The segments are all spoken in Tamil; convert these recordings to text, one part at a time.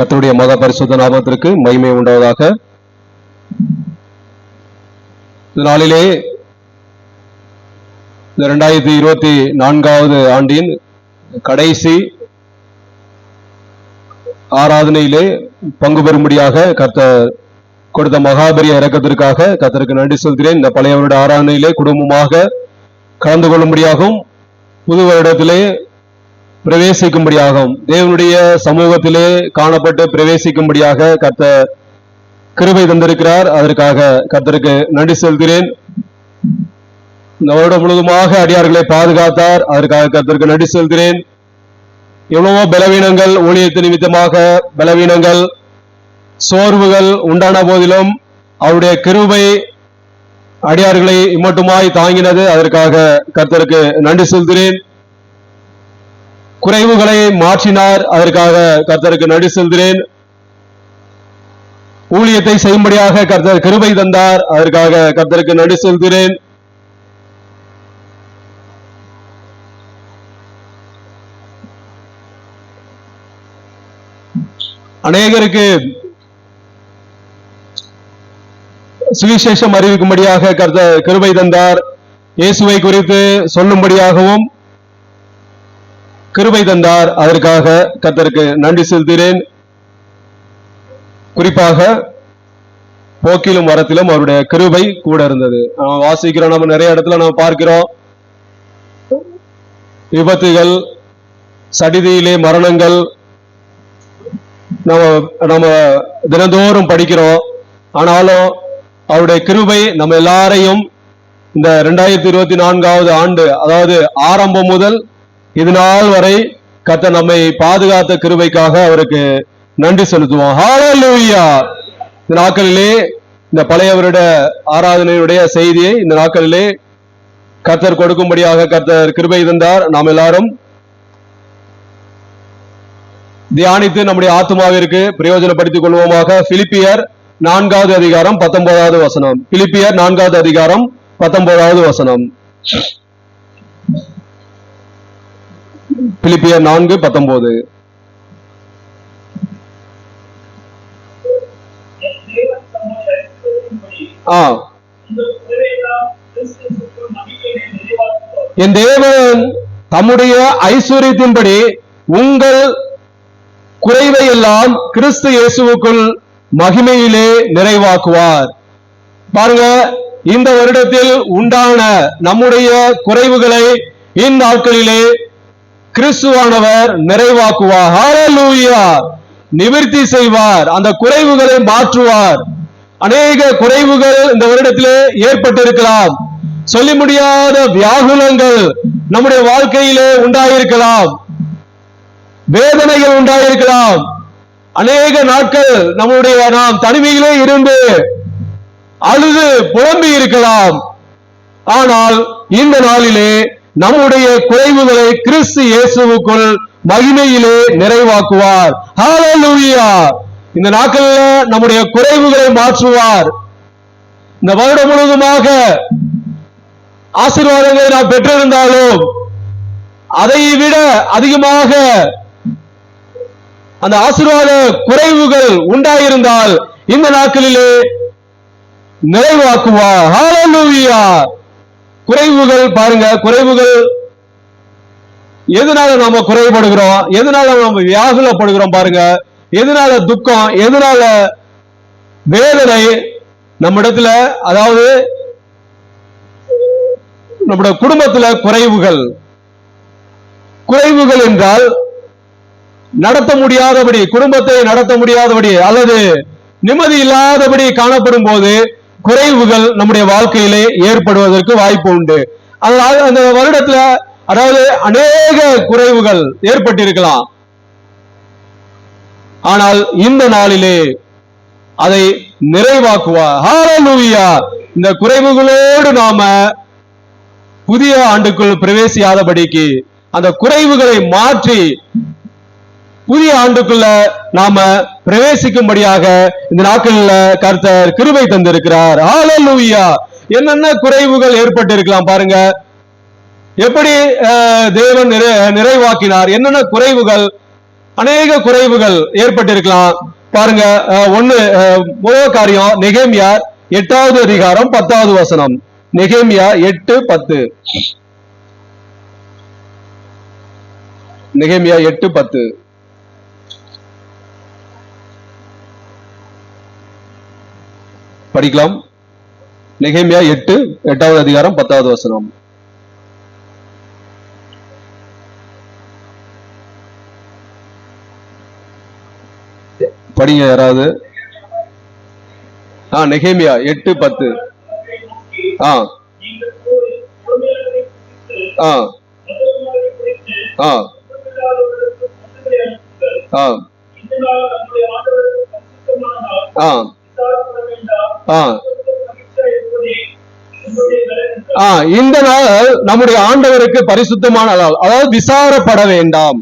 கத்தருடைய மத பரிசுத்த நாமத்திற்கு மகிமை உண்டாவதாக. நாளிலே இந்த இரண்டாயிரத்தி இருபத்தி நான்காவது ஆண்டின் கடைசி ஆராதனையிலே பங்கு பெறும்படியாக கர்த்த கொடுத்த மகாபரிய இறக்கத்திற்காக கர்த்தருக்கு நன்றி செலுத்துகிறேன். இந்த பழைய வருட ஆராதனையிலே குடும்பமாக கலந்து கொள்ளும்படியாகவும் புது வருடத்திலே பிரவேசிக்கும்படியாகவும் தேவனுடைய சமூகத்திலே காணப்பட்டு பிரவேசிக்கும்படியாக கத்த கிருபை தந்திருக்கிறார். அதற்காக கத்தருக்கு நன்றி செலுத்துகிறேன். இந்த வருடம் முழுவதுமாக அடியார்களை பாதுகாத்தார். அதற்காக கத்தருக்கு நன்றி செலுத்துகிறேன். எவ்வளவோ பலவீனங்கள் ஊழியத்து நிமித்தமாக பலவீனங்கள் சோர்வுகள் உண்டான போதிலும் அவருடைய கிருபை அடியார்களை இம்மட்டுமாய் தாங்கினது. அதற்காக கர்த்தருக்கு நன்றி செலுத்துகிறேன். குறைவுகளை மாற்றினார். அதற்காக கர்த்தருக்கு நடி செல்கிறேன் ஊழியத்தை செய்யும்படியாக கர்த்தர் கிருபை தந்தார். அதற்காக கர்த்தருக்கு நடி செல்கிறேன் அநேகருக்கு சுவிசேஷம் அறிவிக்கும்படியாக கர்த்தர் கிருபை தந்தார். இயேசுவை குறித்து சொல்லும்படியாகவும் கிருபை தந்தார். அதற்காக கத்தருக்கு நன்றி செலுத்துகிறேன். குறிப்பாக போக்கிலும் வரத்திலும் அவருடைய கிருபை கூட இருந்தது. நம்ம வாசிக்கிறோம் நம்ம நிறைய இடத்துல நம்ம பார்க்கிறோம். விபத்துகள் சடிதியிலே மரணங்கள் நம்ம நம்ம தினந்தோறும் படிக்கிறோம். ஆனாலும் அவருடைய கிருபை நம்ம எல்லாரையும் இந்த ரெண்டாயிரத்தி இருபத்தி நான்காவது ஆண்டு அதாவது ஆரம்பம் முதல் இது நாள் வரை கத்த நம்மை பாதுகாத்த கிருவைக்காக அவருக்கு நன்றி செலுத்துவோம். ஹாலூயா இந்த நாட்களிலே இந்த பழைய வருட ஆராதனையுடைய செய்தியை இந்த நாட்களிலே கர்த்தர் கொடுக்கும்படியாக கர்த்தர் கிருபை தந்தார். நாம் எல்லாரும் தியானித்து நம்முடைய ஆத்மாவிற்கு பிரயோஜனப்படுத்திக் கொள்வோமாக. பிலிப்பியர் நான்காவது அதிகாரம் பத்தொன்பதாவது வசனம். பிலிப்பியர் நான்காவது அதிகாரம் பத்தொன்பதாவது வசனம். பிலிப்பியர் நான்கு பத்தொன்பது ஆ. என் தேவன் தம்முடைய ஐஸ்வர்யத்தின்படி உங்கள் குறைவை எல்லாம் கிறிஸ்து இயேசுவுக்குள் மகிமையிலே நிறைவாக்குவார். பாருங்க இந்த வருடத்தில் உண்டான நம்முடைய குறைவுகளை இந்நாட்களிலே கிறிஸ்துவானவர் நிறைவாக்குவார். நிவர்த்தி செய்வார். அந்த குறைவுகளை மாற்றுவார். அநேக குறைவுகள் இந்த வருடத்திலே ஏற்பட்டிருக்கலாம். சொல்லி முடியாத வியாகுலங்கள் நம்முடைய வாழ்க்கையிலே உண்டாயிருக்கலாம். வேதனைகள் உண்டாயிருக்கலாம். அநேக நாட்கள் நம்முடைய நாம் தனிமையிலே இருந்து அழுது புலம்பி இருக்கலாம் ஆனால் இந்த நாளிலே நம்முடைய குறைவுகளை கிறிஸ்து இயேசுவுக்குள் மகிமையிலே நிறைவாக்குவார். இந்த நாட்கள்ல நம்முடைய குறைவுகளை மாற்றுவார். இந்த வருடம் முழுவதுமாக ஆசீர்வாதங்களை நாம் பெற்றிருந்தாலும் அதை விட அதிகமாக அந்த ஆசீர்வாத குறைவுகள் உண்டாயிருந்தால் இந்த நாட்களிலே நிறைவாக்குவார். ஹalleluya குறைவுகள் பாருங்க குறைவுகள் எதனால நாம குறைபடுகிறோம்? எதனால நாம வியாகுலப்படுகிறோம் பாருங்க? எதனால துக்கம்? எதனால வேதனை? நம்ம இடத்துல அதாவது நம்முடைய குடும்பத்துல குறைவுகள். குறைவுகள் என்றால் நடத்த முடியாதபடி குடும்பத்தை நடத்த முடியாதபடி அல்லது நிம்மதி இல்லாதபடி காணப்படும் போது குறைவுகள் நம்முடைய வாழ்க்கையிலே ஏற்படுவதற்கு வாய்ப்பு உண்டு. அதனால அந்த வருடத்துல அதாவது அநேக குறைவுகள் ஏற்பட்டிருக்கலாம். ஆனால் இந்த நாளிலே அதை நிறைவாக்குவார் இந்த குறைவுகளோடு நாம புதிய ஆண்டுக்குள் பிரவேசியாதபடிக்கு அந்த குறைவுகளை மாற்றி புதிய ஆண்டுக்குள்ள நாம பிரவேசிக்கும்படியாக இந்த நாட்கள்ல கர்த்தர் கிருபை தந்திருக்கிறார். ஹalleluya என்னென்ன குறைவுகள் ஏற்பட்டிருக்கலாம் பாருங்க. எப்படி அஹ், தேவன் நிறை- நிறைவாக்கினார்? என்னென்ன குறைவுகள்? அநேக குறைவுகள் ஏற்பட்டிருக்கலாம். பாருங்க அஹ், ஒண்ணு முதல் காரியம் நெகேமியா எட்டாவது அதிகாரம் பத்தாவது வசனம். நெகேமியா எட்டு பத்து. நெகேமியா எட்டு பத்து. படிக்கலாம். நெகேமியா எட்டு எட்டாவது அதிகாரம் பத்தாவது வசனம். படிங்க யாராவது. ஆ நெகேமியா எட்டு பத்து. ஆ. ஆ. ஆ. ஆ. ஆ விசாரப்பட வேண்டாம். ஆ மகிழ்ச்சியா இருப்பதே உங்களுடைய பலன் என்றார். ஆ இந்த நாள் நம்முடைய ஆண்டவருக்கு பரிசுத்தமான நாள். அதாவது விசாரப்பட வேண்டாம்.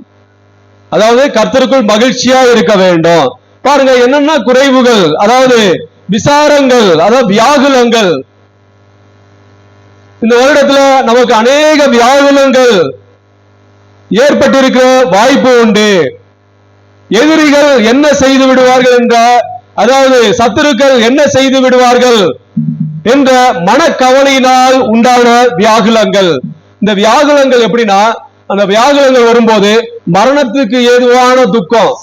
அதாவது கர்த்தருக்குள் மகிழ்ச்சியா இருக்க வேண்டும். பாருங்க என்னென்ன குறைவுகள் அதாவது விசாரங்கள் அதாவது வியாகுலங்கள். இந்த வருடத்துல நமக்கு அநேக வியாகுலங்கள் ஏற்பட்டிருக்க வாய்ப்பு உண்டு. எதிரிகள் என்ன செய்து விடுவார்கள் என்ற அதாவது சத்துருக்கள் என்ன செய்து விடுவார்கள் என்ற மனக்கவலையினால் உண்டான வியாகுலங்கள். இந்த வியாகுலங்கள் எப்படின்னா அந்த வியாகுலங்கள் வரும்போது மரணத்துக்கு ஏதுவான துக்கம்.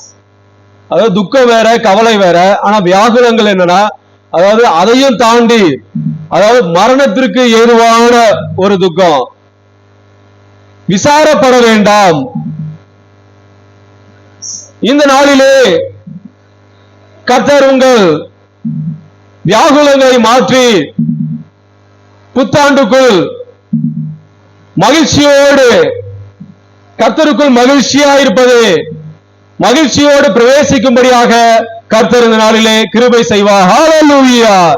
அதாவது துக்கம் வேற கவலை வேற. ஆனா வியாகுலங்கள் என்னன்னா அதாவது அதையும் தாண்டி அதாவது மரணத்திற்கு ஏதுவான ஒரு துக்கம். விசாரப்பட வேண்டாம். இந்த நாளிலே கத்தர் உங்கள் வியாகுலங்களை மாற்றி புத்தாண்டுக்குள் மகிழ்ச்சியோடு கர்த்தருக்குள் மகிழ்ச்சியா இருப்பது மகிழ்ச்சியோடு பிரவேசிக்கும்படியாக கர்த்தர் இந்த நாளிலே கிருபை செய்வார்.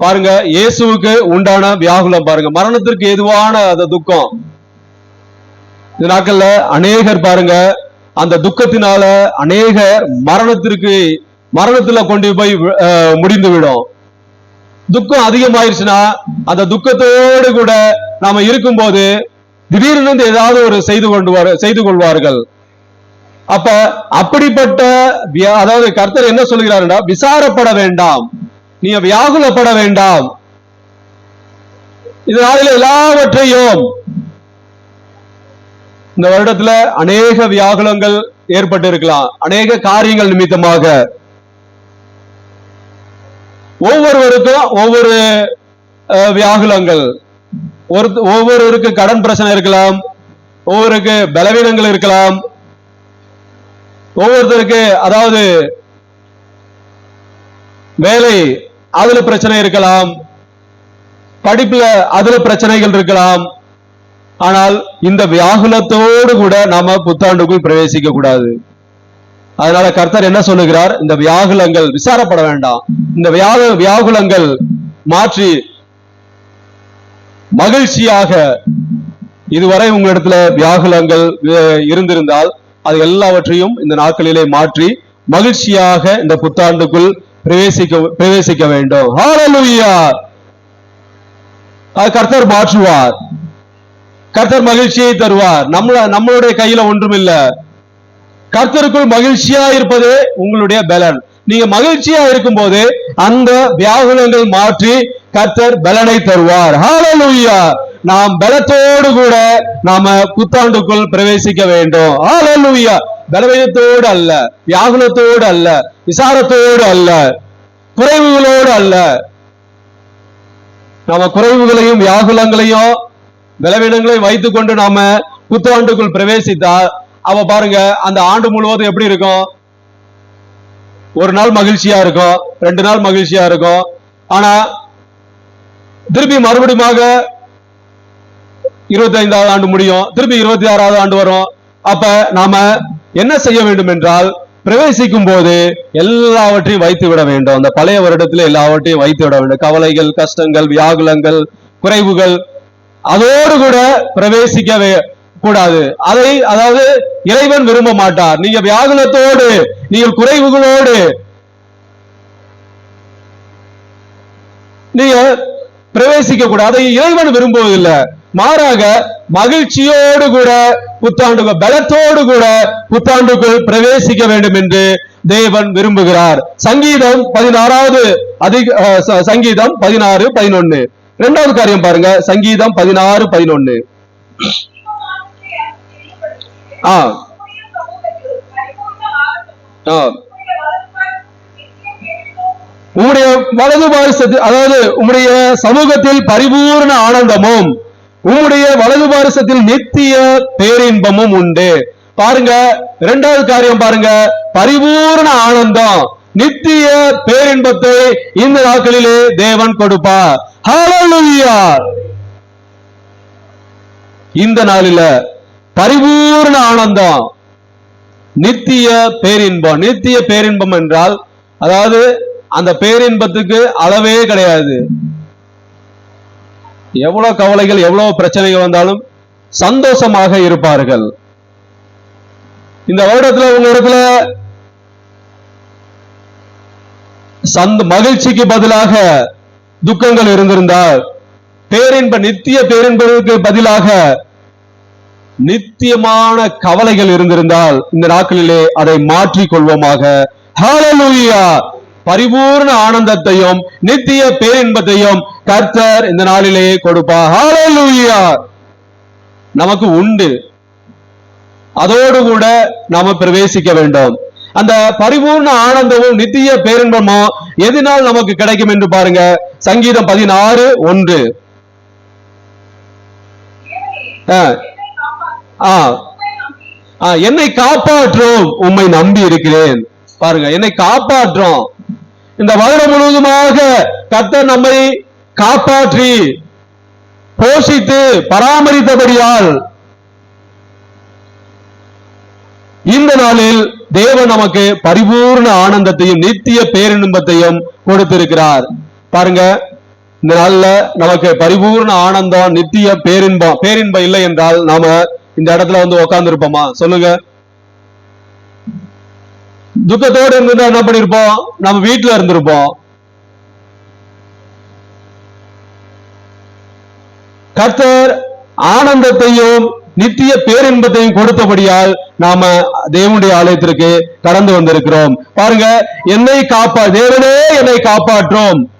பாருங்க இயேசுவுக்கு உண்டான வியாகுலம் பாருங்க. மரணத்திற்கு எதுவான அந்த துக்கம்? இந்த நாட்கள்ல அநேகர் பாருங்க அந்த துக்கத்தினால அநேகர் மரணத்திற்கு மரணத்துல கொண்டு போய் முடிந்து விடும். துக்கம் அதிகமாயிருச்சுன்னா அந்த துக்கத்தோடு கூட நாம இருக்கும்போது திடீர்னு ஏதாவது ஒரு செய்து கொண்டு செய்து கொள்வார்கள். அப்ப அப்படிப்பட்ட வியா- அதாவது கர்த்தர் என்ன சொல்கிறாருன்னா விசாரப்பட வேண்டாம். நீங்க வியாகுலப்பட வேண்டாம். இதனால எல்லாவற்றையும் இந்த வருடத்துல அநேக வியாகுலங்கள் ஏற்பட்டு இருக்கலாம் அநேக காரியங்கள் நிமித்தமாக. ஒவ்வொருவருக்கும் ஒவ்வொரு அஹ், வியாகுலங்கள். ஒரு ஒவ்வொருவருக்கு கடன் பிரச்சனை இருக்கலாம் ஒவ்வொருக்கு பலவீனங்கள் இருக்கலாம். ஒவ்வொருத்தருக்கு அதாவது வேலை அதுல பிரச்சனை இருக்கலாம் படிப்புல அதுல பிரச்சனைகள் இருக்கலாம். ஆனால் இந்த வியாகுலத்தோடு கூட நாம புத்தாண்டுக்குள் பிரவேசிக்க கூடாது அதனால கர்த்தர் என்ன சொல்லுகிறார்? இந்த வியாகுலங்கள் விசாரப்பட வேண்டாம். இந்த வியாக வியாகுலங்கள் மாற்றி மகிழ்ச்சியாக இதுவரை உங்களிடத்துல வியாகுலங்கள் இருந்திருந்தால் அது எல்லாவற்றையும் இந்த நாட்களிலே மாற்றி மகிழ்ச்சியாக இந்த புத்தாண்டுக்குள் பிரவேசிக்க பிரவேசிக்க வேண்டும். அது கர்த்தர் மாற்றுவார். கர்த்தர் மகிழ்ச்சியை தருவார். நம்மள நம்மளுடைய கையில ஒன்றும் இல்லை கர்த்தருக்குள் மகிழ்ச்சியா இருப்பது உங்களுடைய பலன். நீங்க மகிழ்ச்சியா இருக்கும்போது அந்த வியாகுலங்கள் மாற்றி கர்த்தர் பலனை தருவார். ஹalleluya நாம் பலத்தோடு கூட நாம புத்தாண்டுக்குள் பிரவேசிக்க வேண்டும். ஹalleluya பலவீனத்தோடு அல்ல வியாகுலத்தோடு அல்ல விசாரத்தோடு அல்ல குறைவுகளோடு அல்ல. நாம குறைவுகளையும் வியாகுலங்களையும் பலவீனங்களையும் வைத்துக்கொண்டு நாம புத்தாண்டுக்குள் பிரவேசித்தால் அவ பாருங்க அந்த ஆண்டு முழுவதும் எப்படி இருக்கும்? ஒரு நாள் மகிழ்ச்சியா இருக்கும் ரெண்டு நாள் மகிழ்ச்சியா இருக்கும். ஆனா திருப்பி மறுபடியுமாக இருபத்தி ஐந்தாவது ஆண்டு முடியும் திருப்பி இருபத்தி ஆறாவது ஆண்டு வரும். அப்ப நாம என்ன செய்ய வேண்டும் என்றால் பிரவேசிக்கும் போது எல்லாவற்றையும் வைத்து விட வேண்டும். அந்த பழைய வருடத்துல எல்லாவற்றையும் வைத்து விட வேண்டும். கவலைகள் கஷ்டங்கள் வியாகுலங்கள் குறைவுகள் அதோடு கூட பிரவேசிக்கவே கூடாது. அதை அதாவது இறைவன் விரும்ப மாட்டார். நீங்க வியாகுலத்தோடு நீங்கள் குறைவுகளோடு நீங்க பிரவேசிக்க கூடாது. அதை இறைவன் விரும்புவதில்லை. மாறாக மகிழ்ச்சியோடு கூட புத்தாண்டு பலத்தோடு கூட புத்தாண்டுக்குள் பிரவேசிக்க வேண்டும் என்று தேவன் விரும்புகிறார். சங்கீதம் பதினாறாவது அதிக அஹ், ச- சங்கீதம் பதினாறு பதினொன்னு. இரண்டாவது காரியம் பாருங்க. சங்கீதம் பதினாறு பதினொன்னு. ஆ. ஆ. வலது பாரிசத்து அதாவது உங்களுடைய சமூகத்தில் பரிபூர்ண ஆனந்தமும் உங்களுடைய வலது பாரிசத்தில் நித்திய பேரின்பமும் உண்டு. பாருங்க இரண்டாவது காரியம் பாருங்க. பரிபூர்ண ஆனந்தம் நித்திய பேரின்பத்தை இந்த நாட்களிலே தேவன் கொடுப்பார். இந்த நாளில பரிபூர்ண ஆனந்தம். நித்திய பேரின்பம். நித்திய பேரின்பம் என்றால் அதாவது அந்த பேரின்பத்துக்கு அளவே கிடையாது. எவ்வளவு கவலைகள் எவ்வளவு பிரச்சனைகள் வந்தாலும் சந்தோஷமாக இருப்பார்கள். இந்த வருடத்துல உங்க இடத்துல சந்த மகிழ்ச்சிக்கு பதிலாக துக்கங்கள் இருந்திருந்தால் பேரின்ப நித்திய பேரின்பதற்கு பதிலாக நித்தியமான கவலைகள் இருந்திருந்தால் இந்த நாட்களிலே அதை மாற்றிக் கொள்வோமாக பரிபூர்ண ஆனந்தத்தையும் நித்திய பேரின்பத்தையும் கர்த்தர் இந்த நாளிலே கொடுப்பார். நமக்கு உண்டு. அதோடு கூட நாம பிரவேசிக்க வேண்டும். அந்த பரிபூர்ண ஆனந்தமும் நித்திய பேரின்பமும் எதனால் நமக்கு கிடைக்கும் என்று பாருங்க. சங்கீதம் பதினாறு ஒன்று. என்னை காப்பாற்றும் உம்மை நம்பி இருக்கிறேன் பாருங்க என்னை காப்பாற்றும். இந்த வருடம் முழுவதுமாக கத்த நம்மை காப்பாற்றி போஷித்து பராமரித்தபடியால் இந்த நாளில் தேவன் நமக்கு பரிபூர்ண ஆனந்தத்தையும் நித்திய பேரின்பத்தையும் கொடுத்திருக்கிறார். பாருங்க இந்த நாள்ல நமக்கு பரிபூர்ண ஆனந்தம் நித்திய பேரின்பம் பேரின்பம் இல்லை என்றால் நாம இந்த இடத்துல வந்து உட்கார்ந்து இருப்போமா சொல்லுங்க. துக்கத்தோடு இருந்திருந்தா என்ன பண்ணிருப்போம்? நம்ம வீட்டுல இருந்திருப்போம். கர்த்தர் ஆனந்தத்தையும் நித்திய பேரின்பத்தையும் கொடுத்தபடியால் நாம தேவனுடைய ஆலயத்திற்கு கடந்து வந்திருக்கிறோம். பாருங்க என்னை காப்பா தேவனே என்னை காப்பாற்றும்.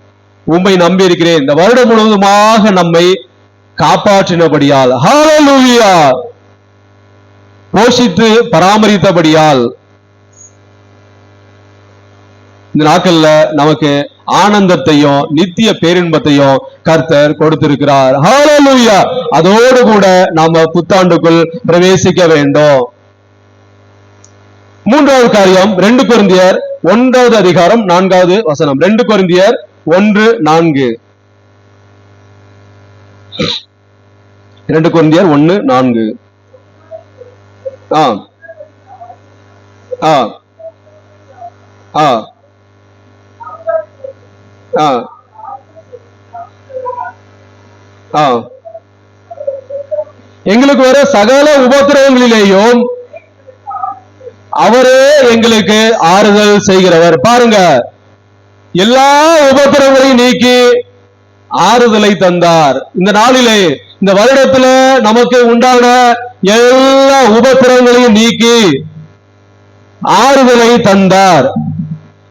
உண்மை நம்பி இருக்கிறேன். இந்த வருடம் முழுவதுமாக நம்மை காப்பாற்றினபடியால். ஹாலூயா போஷித்து பராமரித்தபடியால் இந்த நாட்கள்ல நமக்கு ஆனந்தத்தையும் நித்திய பேரின்பத்தையும் கர்த்தர் கொடுத்திருக்கிறார். ஹalleluya அதோடு கூட நாம புத்தாண்டுக்குள் பிரவேசிக்க வேண்டும். மூன்றாவது காரியம் ரெண்டு பொருந்தியர் ஒன்றாவது அதிகாரம் நான்காவது வசனம். ரெண்டு கொரிந்தியர் ஒன்று நான்கு. இரண்டு கொரிந்தியர் ஒன்னு நான்கு. ஆ ஆ ஆ ஆ ஆ எங்களுக்கு வர சகல உபத்திரவங்களிலேயும் அவரே எங்களுக்கு ஆறுதல் செய்கிறவர். பாருங்க. எல்லா உபத்திரவங்களையும் நீக்கி ஆறுதலை தந்தார். இந்த நாளிலே இந்த வருடத்துல நமக்கு உண்டான எல்லா உபத்திரங்களையும் நீக்கி ஆறுதலை தந்தார்.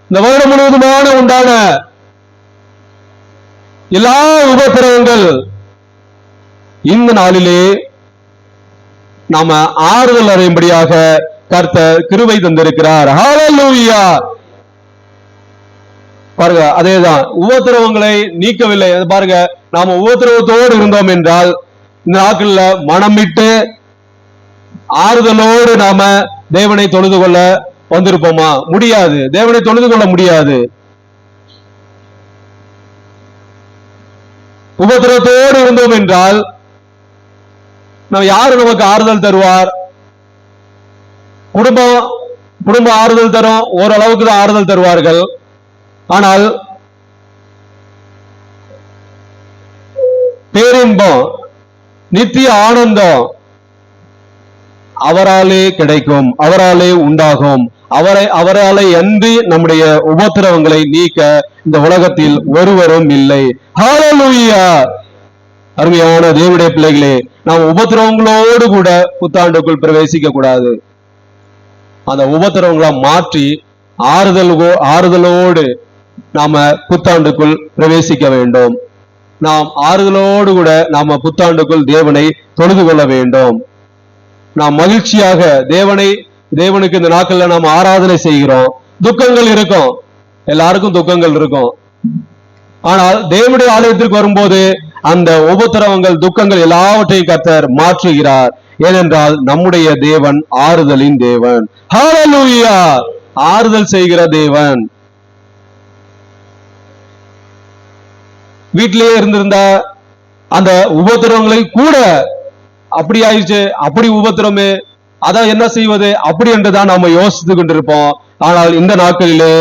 இந்த வருடம் முழுவதுமான உண்டான எல்லா உபத்திரவங்கள் இந்த நாளிலே நாம ஆறுதல் அடையும்படியாக கர்த்தர் கிருவை தந்திருக்கிறார். ஹalleluya பாருங்க அதேதான். உபத்திரவங்களை நீக்கவில்லை. அது பாருங்க நாம உபத்திரவத்தோடு இருந்தோம் என்றால் இந்த நாட்கள்ல மனம் விட்டு ஆறுதலோடு நாம தேவனை தொழுது கொள்ள வந்திருப்போமா? முடியாது. தேவனை தொழுது கொள்ள முடியாது. உபத்திரவத்தோடு இருந்தோம் என்றால் நம்ம யாரு நமக்கு ஆறுதல் தருவார்? குடும்பம் குடும்பம் ஆறுதல் தரும் ஓரளவுக்கு தான் ஆறுதல் தருவார்கள். ஆனால் பேரின்பம் நித்திய ஆனந்தம் அவராலே கிடைக்கும் அவராலே உண்டாகும். அவரை அவராலே அன்றி நம்முடைய உபத்திரவங்களை நீக்க இந்த உலகத்தில் ஒருவரும் இல்லை. அருமையான தேவடைய பிள்ளைகளே நாம் உபத்திரவங்களோடு கூட புத்தாண்டுக்குள் பிரவேசிக்க கூடாது அந்த உபத்திரவங்களை மாற்றி ஆறுதல் ஆறுதலோடு நாம புத்தாண்டுக்குள் பிரவேசிக்க வேண்டும். நாம் ஆறுதலோடு கூட நாம புத்தாண்டுக்குள் தேவனை தொழுது கொள்ள வேண்டும். நாம் மகிழ்ச்சியாக தேவனை தேவனுக்கு இந்த நாட்கள்ல நாம் ஆராதனை செய்கிறோம். துக்கங்கள் இருக்கும். எல்லாருக்கும் துக்கங்கள் இருக்கும். ஆனால் தேவனுடைய ஆலயத்திற்கு வரும்போது அந்த உபத்திரவங்கள் துக்கங்கள் எல்லாவற்றையும் கத்தர் மாற்றுகிறார். ஏனென்றால் நம்முடைய தேவன் ஆறுதலின் தேவன். ஆறுதல் செய்கிற தேவன். வீட்டிலேயே இருந்திருந்தா அந்த உபத்திரவங்களை கூட அப்படி ஆயிடுச்சு அப்படி உபத்திரமே அதான் என்ன செய்வது அப்படி என்றுதான் நாம யோசித்து கொண்டிருப்போம். ஆனால் இந்த நாட்களிலே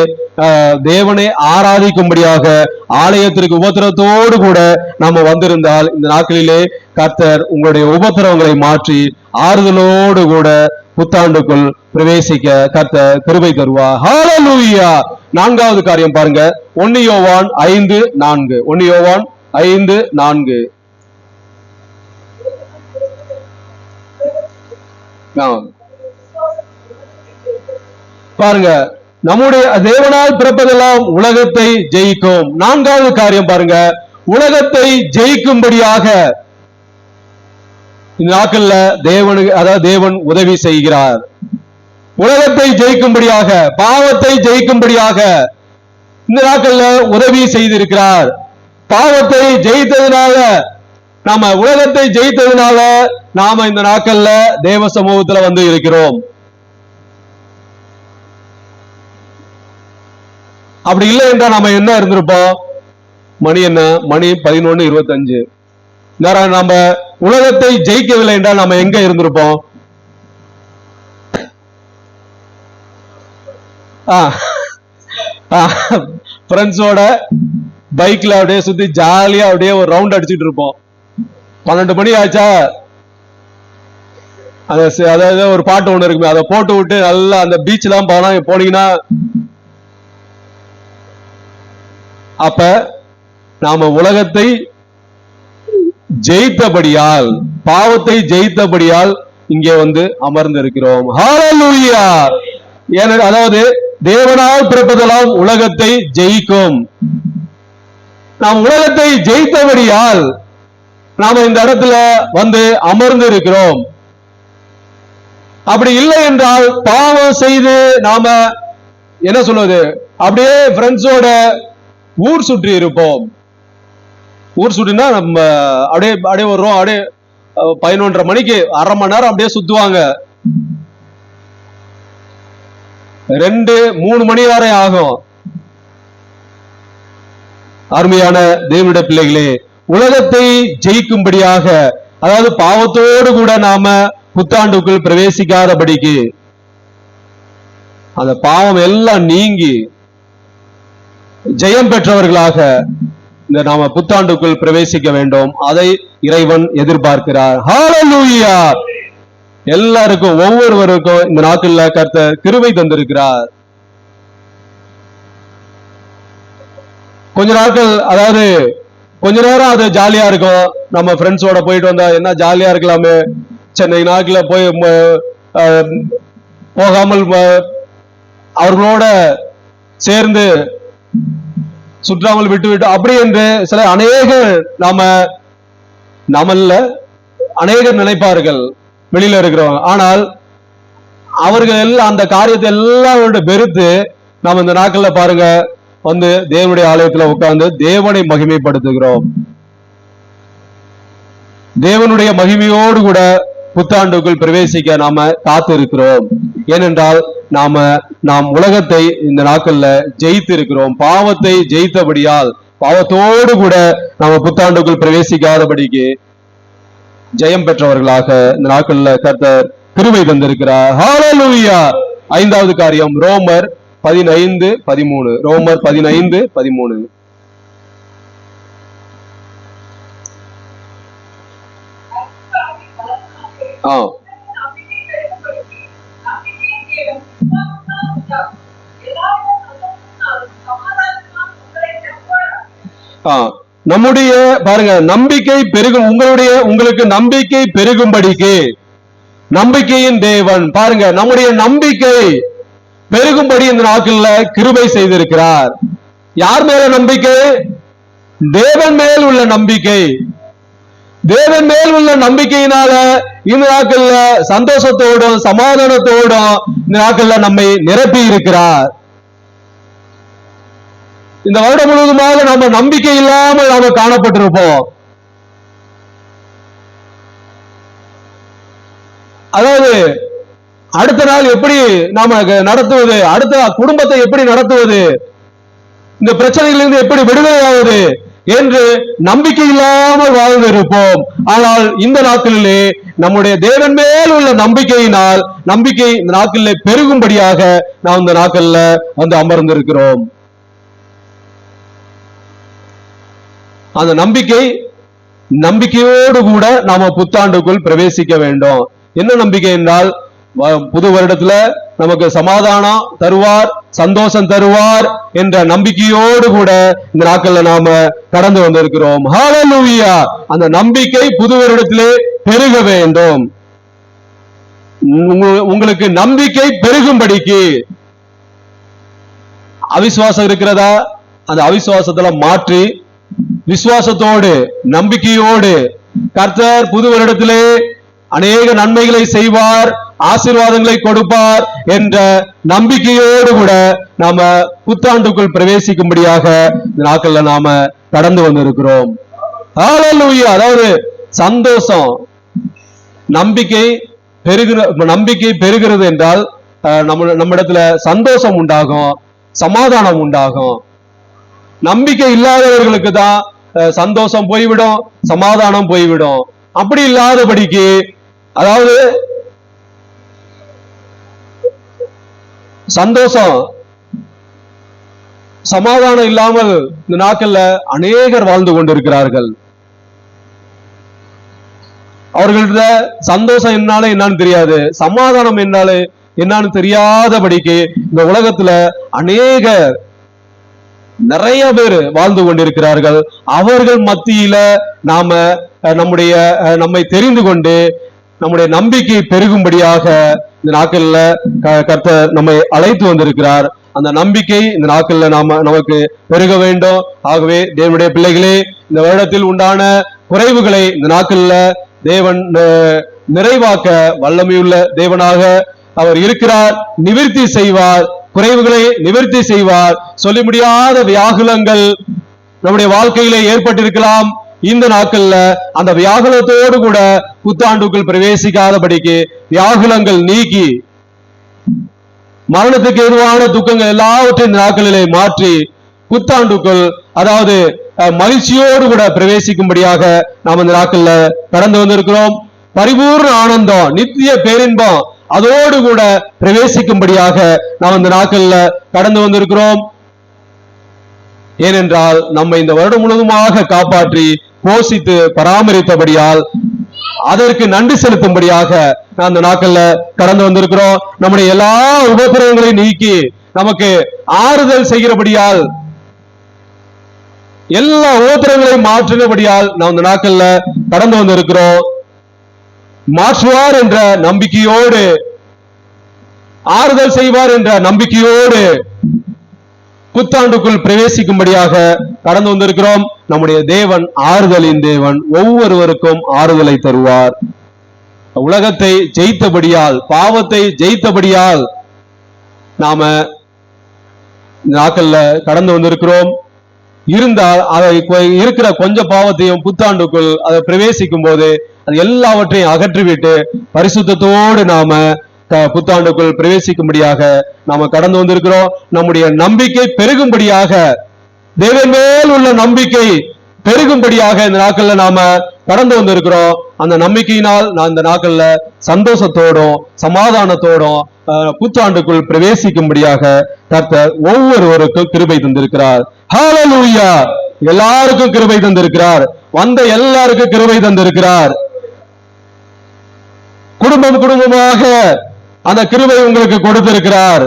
ஆஹ், தேவனை ஆராதிக்கும்படியாக ஆலயத்திற்கு உபத்திரத்தோடு கூட நாம வந்திருந்தால் இந்த நாட்களிலே கர்த்தர் உங்களுடைய உபத்திரவங்களை மாற்றி ஆறுதலோடு கூட புத்தாண்டுக்குள் பிரவேசிக்க கர்த்தர் கிருபை தருவா ஹாலலூயா நான்காவது காரியம் பாருங்க. ஒன்னு யோவான் ஐந்து நான்கு. ஒன்னு யோவான் ஐந்து நான்கு. பாருங்க. நம்முடைய தேவனால் பிறப்பதெல்லாம் உலகத்தை ஜெயிக்கும். நான்காவது காரியம் பாருங்க. உலகத்தை ஜெயிக்கும்படியாக இந்த நாட்கள்ல தேவனுக்கு அதாவது தேவன் உதவி செய்கிறார். உலகத்தை ஜெயிக்கும்படியாக பாவத்தை ஜெயிக்கும்படியாக இந்த நாட்கள்ல உதவி செய்திருக்கிறார். பாவத்தை ஜெயித்ததுனால நாம உலகத்தை ஜெயித்ததுனால நாம இந்த நாட்கள்ல தேவ சமூகத்துல வந்து இருக்கிறோம். அப்படி இல்லை என்றால் நாம என்ன இருந்திருப்போம்? மணி என்ன? மணி பதினொன்னு இருபத்தஞ்சு. நேரம் நாம உலகத்தை ஜெயிக்கவில்லை என்றால் நாம எங்க இருந்திருப்போம்? ஃப்ரெண்ட்ஸோட பைக்ல அப்படியே சுத்தி ஜாலியா அப்படியே ஒரு ரவுண்ட் அடிச்சிட்டு இருப்போம். பன்னெண்டு மணி ஆச்சா? அந்த அதாவது ஒரு பாட்டு ஒண்ணு இருக்குமே அதை போட்டு விட்டு நல்லா அந்த பீச் எல்லாம் போனா போனீங்கன்னா அப்ப நாம உலகத்தை ஜெயித்தபடியால் பாவத்தை ஜெயித்தபடியால் இங்கே வந்து அமர்ந்திருக்கிறோம். ஹalleluya ஏன அதாவது தேவனால் பிறப்பதெல்லாம் உலகத்தை ஜெயிக்கும். நாம் உலகத்தை ஜெயித்தபடியால் நாம இந்த இடத்துல வந்து அமர்ந்து இருக்கிறோம் அப்படி இல்லை என்றால் பாவம் செய்து நாம என்ன சொல்வது? அப்படியே ஃப்ரெண்ட்ஸோட ஊர் சுற்றி இருப்போம். ஊர் சுற்றினா நம்ம அப்படியே அப்படியே வருவோம் அப்படியே பதினொன்றரை மணிக்கு அரை மணி நேரம் அப்படியே சுத்துவாங்க. ரெண்டு மூணு மணி வரை ஆகும். அருமையான தேவனுடைய பிள்ளைகளே உலகத்தை ஜெயிக்கும்படியாக அதாவது பாவத்தோடு கூட நாம புத்தாண்டுக்குள் பிரவேசிக்காதபடிக்கு அந்த பாவம் எல்லாம் நீங்கி ஜெயம் பெற்றவர்களாக இந்த நாம புத்தாண்டுக்குள் பிரவேசிக்க வேண்டும். அதை இறைவன் எதிர்பார்க்கிறார். ஹாலலூயா எல்லாருக்கும் ஒவ்வொருவருக்கும் இந்த நாட்கள்ல கர்த்தர் கிருவை தந்திருக்கிறார். கொஞ்ச நாட்கள் அதாவது கொஞ்ச நேரம் அது ஜாலியா இருக்கும். நம்ம ஃப்ரெண்ட்ஸோட போயிட்டு வந்தா என்ன ஜாலியா இருக்கலாமே? சென்னை நாட்டில் போய் அஹ், போகாமல் அவர்களோட சேர்ந்து சுற்றாமல் விட்டு விட்டு அப்படி என்று சில அநேக நாம நம்மல்ல அநேகர் நினைப்பார்கள். வெளியில இருக்கிறவங்க. ஆனால் அவர்கள் எல்லாம் அந்த காரியத்தை எல்லாம் வெறுத்து நாம் இந்த நாட்கள்ல பாருங்க வந்து தேவனுடைய ஆலயத்துல உட்கார்ந்து தேவனை மகிமைப்படுத்துகிறோம். தேவனுடைய மகிமையோடு கூட புத்தாண்டுக்குள் பிரவேசிக்க நாம காத்து இருக்கிறோம் ஏனென்றால் நாம நாம் உலகத்தை இந்த நாட்கள்ல ஜெயித்து இருக்கிறோம் பாவத்தை ஜெயித்தபடியால் பாவத்தோடு கூட நாம புத்தாண்டுக்குள் பிரவேசிக்காதபடிக்கு ஜெயம் பெற்றவர்களாக இந்த நாட்கள்ல கர்த்தர் கிருபை தந்திருக்கிறார். ஹாலலூயா ஐந்தாவது காரியம் ரோமர் பதினைந்து பதிமூணு. ரோமர் பதினைந்து பதிமூணு. ஆ. ஆ. நம்முடைய பாருங்க நம்பிக்கை பெருகும் உங்களுடைய உங்களுக்கு நம்பிக்கை பெருகும்படிக்கு நம்பிக்கையின் தேவன். பாருங்க நம்முடைய நம்பிக்கை பெருகும்படி இந்த நாட்கள்ல கிருபை செய்திருக்கிறார். யார் மேல நம்பிக்கை? தேவன் மேல் உள்ள நம்பிக்கை. தேவன் மேல் உள்ள நம்பிக்கையினால இந்த நாட்கள்ல சந்தோஷத்தோடும் சமாதானத்தோடும் இந்த நாட்கள்ல நம்மை நிரப்பி இருக்கிறார் இந்த வருடம் முழுவதுமாக நம்ம நம்பிக்கை இல்லாமல் நாம காணப்பட்டிருப்போம். அதாவது அடுத்த நாள் எப்படி நாம நடத்துவது அடுத்த குடும்பத்தை எப்படி நடத்துவது இந்த பிரச்சனைகளிலிருந்து எப்படி விடுதலையாவது என்று நம்பிக்கை இல்லாமல் வாழ்ந்திருப்போம் ஆனால் இந்த நாட்களிலே நம்முடைய தேவன் மேல் உள்ள நம்பிக்கையினால் நம்பிக்கை இந்த நாட்களிலே பெருகும்படியாக நாம் இந்த நாட்கள்ல வந்து அமர்ந்திருக்கிறோம். அந்த நம்பிக்கை நம்பிக்கையோடு கூட நாம புத்தாண்டுக்குள் பிரவேசிக்க வேண்டும். என்ன நம்பிக்கை என்றால் புது வருடத்துல நமக்கு சமாதானம் தருவார் சந்தோஷம் தருவார் என்ற நம்பிக்கையோடு கூட இந்த நாட்கள்ல நாம கடந்து வந்திருக்கிறோம். ஹalleluya அந்த நம்பிக்கை புது வருடத்திலே பெருக வேண்டும். உங்களுக்கு நம்பிக்கை பெருகும்படிக்கு அவிசுவாசம் இருக்கிறதா? அந்த அவிசுவாசத்துல மாற்றி விசுவாசத்தோடு நம்பிக்கையோடு கர்த்தர் புது வருடத்திலே அநேக நன்மைகளை செய்வார் ஆசீர்வாதங்களை கொடுப்பார் என்ற நம்பிக்கையோடு கூட நாம புத்தாண்டுக்குள் பிரவேசிக்கும்படியாக இந்த நாட்கள்ல நாம கடந்து வந்திருக்கிறோம். அதாவது சந்தோஷம். நம்பிக்கை பெருகிற நம்பிக்கை பெருகிறது என்றால் நம்ம நம்மிடத்துல சந்தோஷம் உண்டாகும் சமாதானம் உண்டாகும். நம்பிக்கை இல்லாதவர்களுக்கு தான் சந்தோஷம் போய்விடும் சமாதானம் போய்விடும். அப்படி இல்லாதபடிக்கு அதாவது சந்தோஷம் சமாதானம் இல்லாமல் இந்த நாட்கள்ல அநேகர் வாழ்ந்து கொண்டிருக்கிறார்கள். அவர்கள்ட்ட சந்தோஷம் என்னால என்னன்னு தெரியாது சமாதானம் என்னால என்னன்னு தெரியாதபடிக்கு இந்த உலகத்துல அநேகர் நிறைய பேர் வாழ்ந்து கொண்டிருக்கிறார்கள். அவர்கள் மத்தியில நாம நம்முடைய அஹ், நம்மை தெரிந்து கொண்டு நம்முடைய நம்பிக்கை பெருகும்படியாக இந்த நாட்கள்ல க- கர்த்தர் நம்மை அழைத்து வந்திருக்கிறார். அந்த நம்பிக்கை இந்த நாட்கள்ல நாம நமக்கு பெருக வேண்டும். ஆகவே தேவனுடைய பிள்ளைகளே இந்த வருடத்தில் உண்டான குறைவுகளை இந்த நாட்கள்ல தேவன் நிறைவாக்க வல்லமையுள்ள தேவனாக அவர் இருக்கிறார் நிவிர்த்தி செய்வார். குறைவுகளை நிவர்த்தி செய்வார். சொல்லி முடியாத வியாகுலங்கள் நம்முடைய வாழ்க்கையிலே ஏற்பட்டிருக்கலாம். இந்த நாட்கள்ல அந்த வியாகுலத்தோடு கூட புத்தாண்டுக்குள் பிரவேசிக்காதபடிக்கு வியாகுலங்கள் நீக்கி மரணத்துக்கு எதுவான துக்கங்கள் எல்லாவற்றையும் இந்த நாட்களிலே மாற்றி புத்தாண்டுக்குள் அதாவது மகிழ்ச்சியோடு கூட பிரவேசிக்கும்படியாக நாம் இந்த நாட்கள்ல கடந்து வந்திருக்கிறோம். பரிபூர்ண ஆனந்தம் நித்திய பேரின்பம் அதோடு கூட பிரவேசிக்கும்படியாக நாம் இந்த நாட்கள்ல கடந்து வந்திருக்கிறோம். ஏனென்றால் நம்மை இந்த வருடம் முழுவதுமாக காப்பாற்றி போஷித்து பராமரித்தபடியால் அதற்கு நன்றி செலுத்தும்படியாக நாம் இந்த நாட்கள்ல கடந்து வந்திருக்கிறோம். நம்முடைய எல்லா உபகிரகங்களையும் நீக்கி நமக்கு ஆறுதல் செய்கிறபடியால் எல்லா உபத்திரங்களையும் மாற்றினபடியால் நாம் இந்த நாட்கள்ல கடந்து வந்திருக்கிறோம். மாற்றுவார் என்ற நம்பிக்கையோடு ஆறுதல் செய்வார் என்ற நம்பிக்கையோடு புத்தாண்டுக்குள் பிரவேசிக்கும்படியாக கடந்து வந்திருக்கிறோம். நம்முடைய தேவன் ஆறுதலின் தேவன் ஒவ்வொருவருக்கும் ஆறுதலை தருவார். உலகத்தை ஜெயித்தபடியால் பாவத்தை ஜெயித்தபடியால் நாம நாக்கள்ல கடந்து வந்திருக்கிறோம். இருந்தால் அதை இருக்கிற கொஞ்ச பாவத்தையும் புத்தாண்டுக்குள் அதை பிரவேசிக்கும் போது அது எல்லாவற்றையும் அகற்றிவிட்டு பரிசுத்தத்தோடு நாம புத்தாண்டுக்குள் பிரவேசிக்கும்படியாக நாம கடந்து வந்திருக்கிறோம். நம்முடைய நம்பிக்கை பெருகும்படியாக தேவன் மேல் உள்ள நம்பிக்கை பெருகும்படியாக இந்த நாட்கள்ல நாம கடந்து வந்திருக்கிறோம். அந்த நம்பிக்கையினால் நான் இந்த நாட்கள்ல சந்தோஷத்தோடும் சமாதானத்தோடும் அஹ், புத்தாண்டுக்குள் பிரவேசிக்கும்படியாக கர்த்தர் ஒவ்வொருவருக்கும் கிருபை தந்திருக்கிறார். ஹாலலூயா எல்லாருக்கும் கிருபை தந்திருக்கிறார். வந்த எல்லாருக்கும் கிருபை தந்திருக்கிறார். குடும்பம் குடும்பமாக அந்த கிருபை உங்களுக்கு கொடுத்திருக்கிறார்.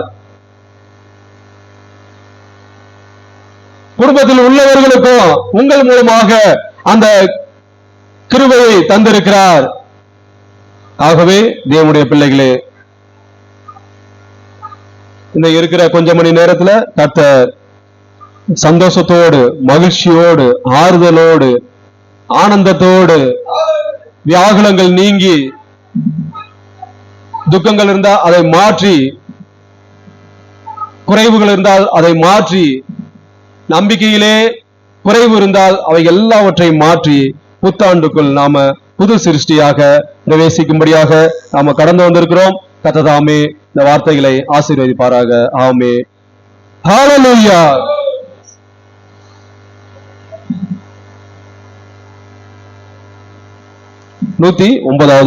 குடும்பத்தில் உள்ளவர்களுக்கும் உங்கள் மூலமாக அந்த கிருபையை தந்திருக்கிறார். ஆகவே தேவனுடைய பிள்ளைகளே இந்த இருக்கிற கொஞ்ச மணி நேரத்துல கத்த சந்தோஷத்தோடு மகிழ்ச்சியோடு ஆறுதலோடு ஆனந்தத்தோடு வியாகுலங்கள் நீங்கி துக்கங்கள் இருந்தால் அதை மாற்றி குறைவுகள் இருந்தால் அதை மாற்றி நம்பிக்கையிலே குறைவு இருந்தால் அவை எல்லாவற்றையும் மாற்றி புத்தாண்டுக்குள் நாம புது சிருஷ்டியாக பிரவேசிக்கும்படியாக நாம கடந்து வந்திருக்கிறோம். கத்ததாமே இந்த வார்த்தைகளை ஆசீர்வதிப்பாராக. ஆமே. ஹாலலூயா நூத்தி ஒன்பதாவது